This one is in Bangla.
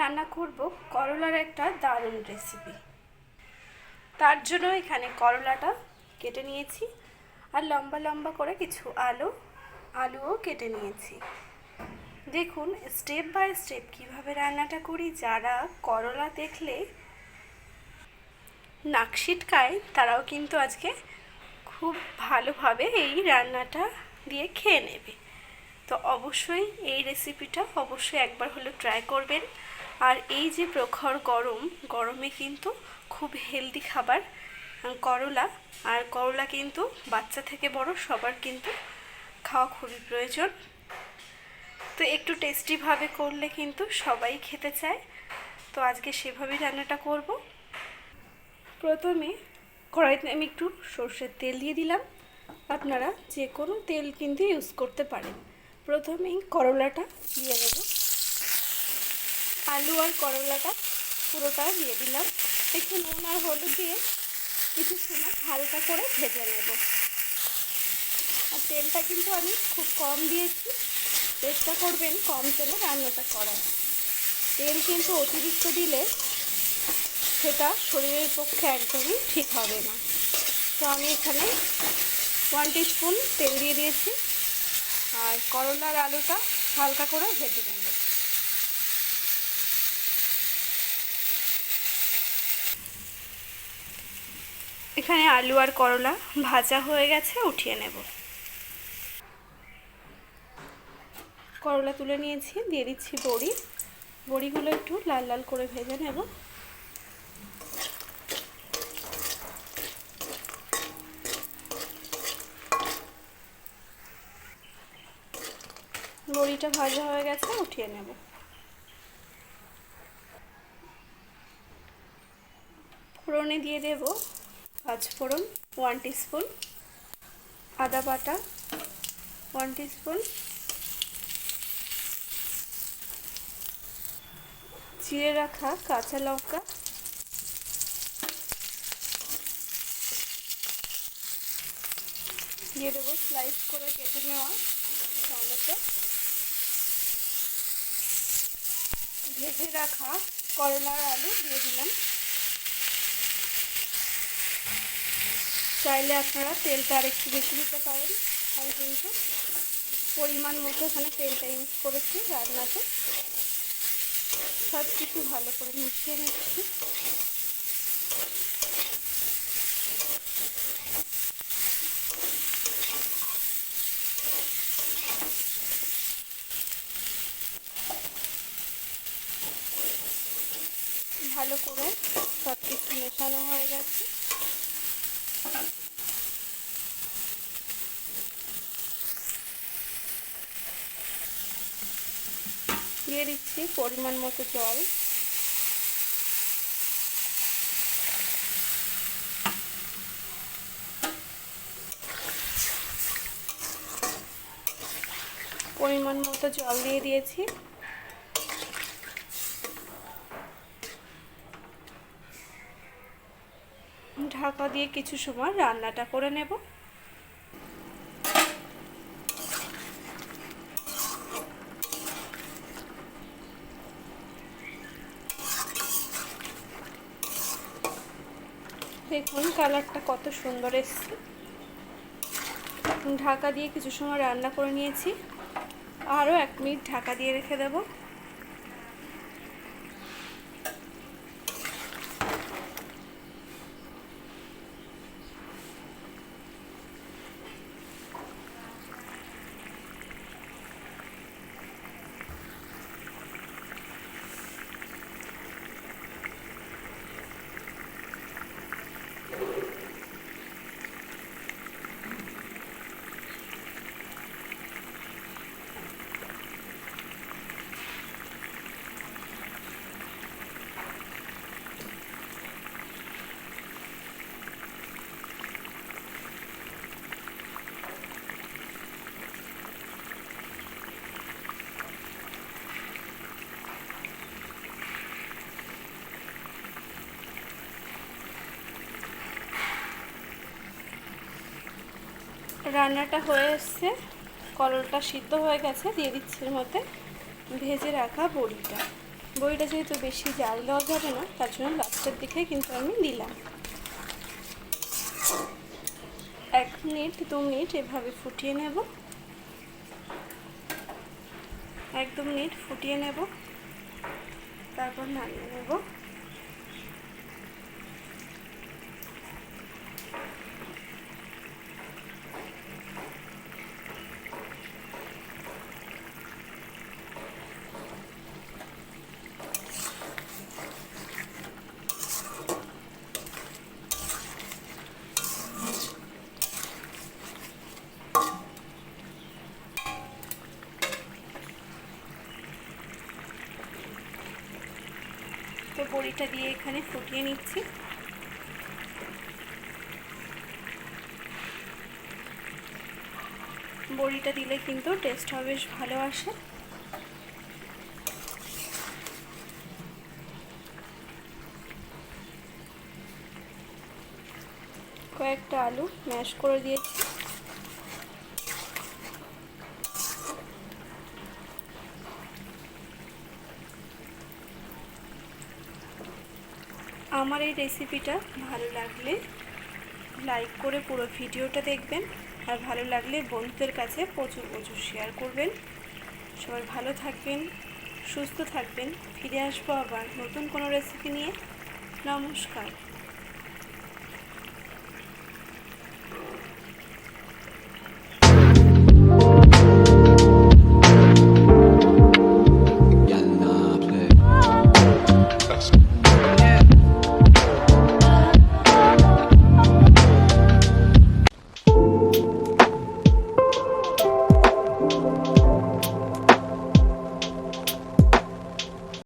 রান্না করব করলার একটা দারুণ রেসিপি তার জন্য এখানে করলাটা কেটে নিয়েছি আর লম্বা লম্বা করে কিছু আলু, আলুও কেটে নিয়েছি। দেখুন স্টেপ বাই স্টেপ কীভাবে রান্নাটা করি, যারা করলা দেখলে নাক ছিটকায় তারাও কিন্তু আজকে খুব ভালোভাবে এই রান্নাটা দিয়ে খেয়ে নেবে। তো অবশ্যই এই রেসিপিটা অবশ্যই একবার হলো ট্রাই করবেন। আর এই যে প্রখর গরম, গরমে কিন্তু খুব হেলদি খাবার করলা। আর করলা কিন্তু বাচ্চা থেকে বড়, সবার কিন্তু খাওয়া খুবই প্রয়োজন। তো একটু টেস্টিভাবে করলে কিন্তু সবাই খেতে চায়। তো আজকে সেভাবেই রান্নাটা করব। প্রথমে কড়াইতে আমি একটু সর্ষের তেল দিয়ে দিলাম। আপনারা যে কোনো তেল কিন্তু ইউজ করতে পারেন। প্রথমেই করলাটা দিয়ে দেবো আলু আর করলাটা পুরোটা দিয়ে দিলাম। একটু নুন আর হলুদ দিয়ে কিছু সময় হালকা করে ভেজে নেব। আর তেলটা কিন্তু আমি খুব কম দিয়েছি। চেষ্টা করবেন কম তেলে রান্নাটা করার। তেল কিন্তু অতিরিক্ত দিলে সেটা শরীরের পক্ষে একদমই ঠিক হবে না। তো আমি এখানে ওয়ান স্পুন তেল দিয়ে দিয়েছি। আর করলার আলুটা হালকা করে ভেজে নেব। এখানে আলু আর করলা ভাজা হয়ে গেছে, উঠিয়ে নেব। করলা তুলে নিয়েছি, দিয়ে দিচ্ছি বড়ি। বড়িগুলো একটু লাল লাল করে ভেজে নেব। বড়িটা ভাজা হয়ে গেছে, উঠিয়ে নেব। ফোড়নে দিয়ে দেব পাঁচ ফোড়ন ওয়ান স্পুন আদা বাটা ওয়ান স্পুন চিড়ে রাখা কাঁচা লঙ্কা, দিয়ে দেবো স্লাইস করে কেটে নেওয়া টমেটো। ভেজে রাখা করলার আলু দিয়ে দিলাম। চাইলে আপনারা তেলটা আর একটু বেশি দিতে পারেন। আমি কিন্তু পরিমাণ মতো এখানে তেলটা ইউজ করেছি রান্নাতে। সব কিছু ভালো করে মিশিয়ে নিচ্ছি। ভালো করে সব কিছু মেশানো হয়ে গেছে। দিয়ে দিচ্ছি পরিমাণ মতো জল। পরিমাণ মতো জল দিয়ে দিয়েছি। ঢাকা দিয়ে কিছু সময় রান্নাটা করে নেব। দেখুন কালারটা কত সুন্দর এসছে। ঢাকা দিয়ে কিছু সময় রান্না করে নিয়েছি। আরও এক মিনিট ঢাকা দিয়ে রেখে দেবো। রান্নাটা হয়ে এসছে। করলটা সিদ্ধ হয়ে গেছে, দিয়ে দিচ্ছি এর মধ্যে ভেজে রাখা বড়িটা। বড়িটা যেহেতু বেশি জাল দেওয়া যাবে না, তার জন্য লাস্টের দিকে কিন্তু আমি দিলাম। এক মিনিট, দু মিনিট এভাবে ফুটিয়ে নেব। এক দু মিনিট ফুটিয়ে নেব। তারপর নামিয়ে নেব। বড়িটা দিয়ে এখানে ফুটিয়ে নিচ্ছি। বড়িটা দিলে কিন্তু টেস্টটা বেশ ভালো আসে। কয়েকটা আলু ম্যাশ করে দিয়েছি। আমার এই রেসিপিটা ভালো লাগলে লাইক করে পুরো ভিডিওটা দেখবেন। আর ভালো লাগলে বন্ধুদের কাছে প্রচুর প্রচুর শেয়ার করবেন। সবাই ভালো থাকবেন, সুস্থ থাকবেন। ফিরে আসব আবার নতুন কোনো রেসিপি নিয়ে। নমস্কার।